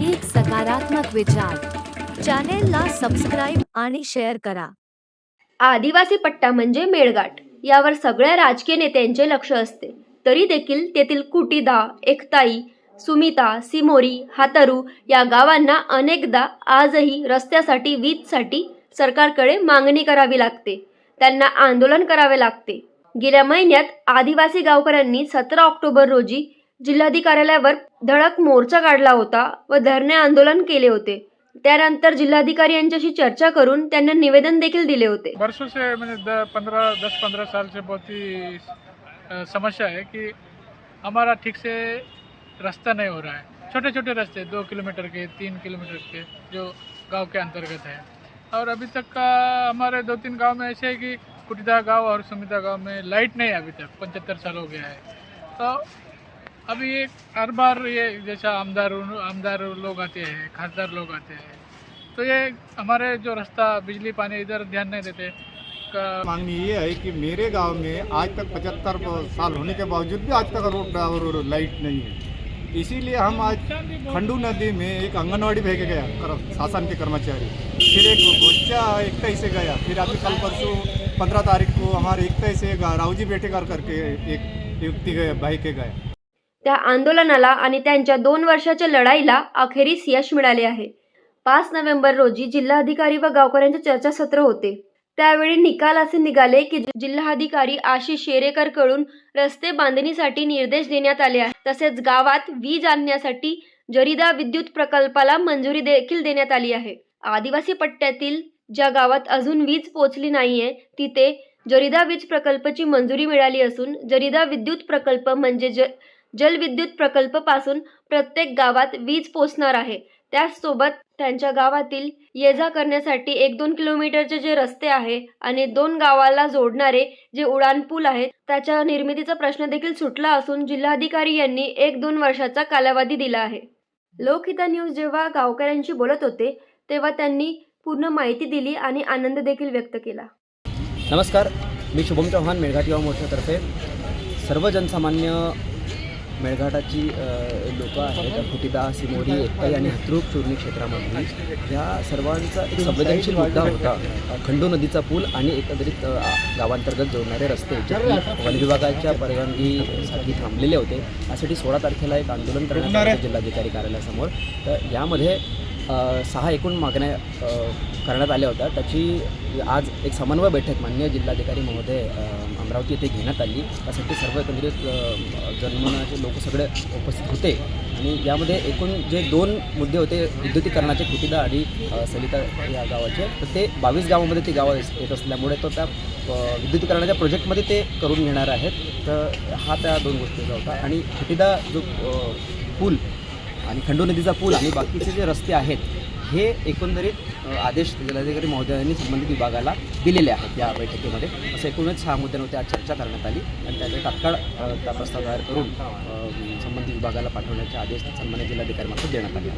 एक सकारात्मक विचार. चॅनेलला सबस्क्राईब आणि शेअर करा. आदिवासी पट्टा म्हणजे मेळघाट. यावर सगळ्या राजकीय नेत्यांचे लक्ष असते. तरी देखील तेथील कुटीदा एकताई सुमिता सिमोरी हातरू या गावांना अनेकदा आजही रस्त्यासाठी वीजसाठी सरकारकडे मागणी करावी लागते. त्यांना आंदोलन करावे लागते. गेल्या महिन्यात आदिवासी गावकऱ्यांनी सतरा ऑक्टोबर रोजी जिल्हाधिकार्यालयावर धडक मोर्चा काढला होता व धरणे आंदोलन केले होते. त्यानंतर जिल्हाधिकारी यांच्याशी चर्चा करून त्यांना निवेदन देखील दिले होते. वर्षों से मैंने म्हणजे द, पंद्रह दस पंद्रह साल से बहुत ही अ, समस्या है कि हमारा ठीक से रास्ता नहीं हो रहा है. छोटे छोटे रास्ते दो किलोमीटर के तीन किलोमीटर के जो गांव के अंतर्गत है. और अभी तक का हमारे दो तीन गांव में ऐसे है कि कुटिदा गांव और सुमिता गांव में लाइट नहीं है अभी तक. पचहत्तर साल हो गया है. तो अभी ये हर बार ये जैसा आमदार आमदार लोग आते हैं खासदार लोग आते हैं। तो ये हमारे जो रास्ता बिजली पानी इधर ध्यान नहीं देते। मांगनी ये है कि मेरे गाँव में आज तक पचहत्तर साल होने के बावजूद भी आज तक रोड और लाइट नहीं है। इसीलिए हम आज खंडू नदी में एक आंगनवाड़ी भेजे गया कर, शासन के कर्मचारी। फिर एक बच्चा एकताई से गया फिर अभी कल परसों पंद्रह तारीख को हमारे एकताई से गा- रावजी बेटेकर करके एक युक्ति गए भाई के गए त्या आंदोलनाला आणि त्यांच्या दोन वर्षाच्या लढाईला अखेरीस यश मिळाले आहे. पाच नोव्हेंबर रोजी जिल्हाधिकारी व गावकऱ्यांचे चर्चासत्र होते. त्यावेळी निकाल असे निघाले की जिल्हाधिकारी आशिष शेरेकरकडून रस्ते बांधणीसाठी निर्देश देण्यात आले आहे तसेच गावात वीज आणण्यासाठी जरीदा विद्युत प्रकल्पाला मंजुरी देखील देण्यात आली आहे. आदिवासी पट्ट्यातील ज्या गावात अजून वीज पोचली नाहीये तिथे जरीदा वीज प्रकल्पाची मंजुरी मिळाली असून जरीदा विद्युत प्रकल्प म्हणजे ज जलविद्युत प्रकल्पपासून प्रत्येक गावात वीज पोचणार आहे. त्याचसोबत त्यांच्या गावातील ये जा करण्यासाठी एक दोन किलोमीटरचे जे रस्ते आहे आणि दोन गावाला जोडणारे जे उडान पूल आहेत त्याच्या निर्मितीचा प्रश्न देखील सुटला असून जिल्हाधिकारी यांनी एक दोन वर्षाचा कालावधी दिला आहे. लोकहिता न्यूज जेव्हा गावकऱ्यांशी बोलत होते तेव्हा त्यांनी पूर्ण माहिती दिली आणि आनंद देखील व्यक्त केला. नमस्कार मी शुभम चव्हाण मेळघाट युवा मोर्चातर्फे. सर्व जनसामान्य मेळघाटाची लोकं आहेत फुटीदा सिमोरी एकताई आणि हत्रूक चोरणी क्षेत्रामधली. ह्या सर्वांचा एक संवेदनशील मुद्दा होता. खंडू नदीचा पूल आणि एकंदरीत गावांतर्गत जोडणारे रस्ते जे वन विभागाच्या परवानगीसाठी थांबलेले होते. यासाठी सोळा तारखेला एक आंदोलन करण्यात आलं जिल्हाधिकारी कार्यालयासमोर. तर यामध्ये सहा एकूण मागण्या करण्यात आल्या होत्या. त्याची आज एक समन्वय बैठक मान्य जिल्हाधिकारी महोदय अमरावती येथे घेण्यात आली. त्यासाठी सर्व एकंदरीत जनमनाचे लोक सगळे उपस्थित होते. आणि यामध्ये एकूण जे दोन मुद्दे होते विद्युतीकरणाचे कुटीदा आणि सलिता या गावाचे तर ते बावीस गावामध्ये ते गावं येत असल्यामुळे तो त्या विद्युतीकरणाच्या प्रोजेक्टमध्ये ते करून घेणार आहेत. तर हा त्या दोन गोष्टीचा होता. आणि कुटीदा जो पूल आणि खंडू नदीचा पूल आणि बाकीचे जे रस्ते आहेत हे एकंदरीत आदेश जिल्हाधिकारी महोदयांनी संबंधित विभागाला दिलेले आहेत या बैठकीमध्ये. असं एकूणच सहा मुद्द्यांवरती आज चर्चा करण्यात आली आणि त्याचे तात्काळ त्या प्रस्ताव तयार करून संबंधित विभागाला पाठवण्याचे आदेश सन्मान्य जिल्हाधिकाऱ्यांमार्फत देण्यात आले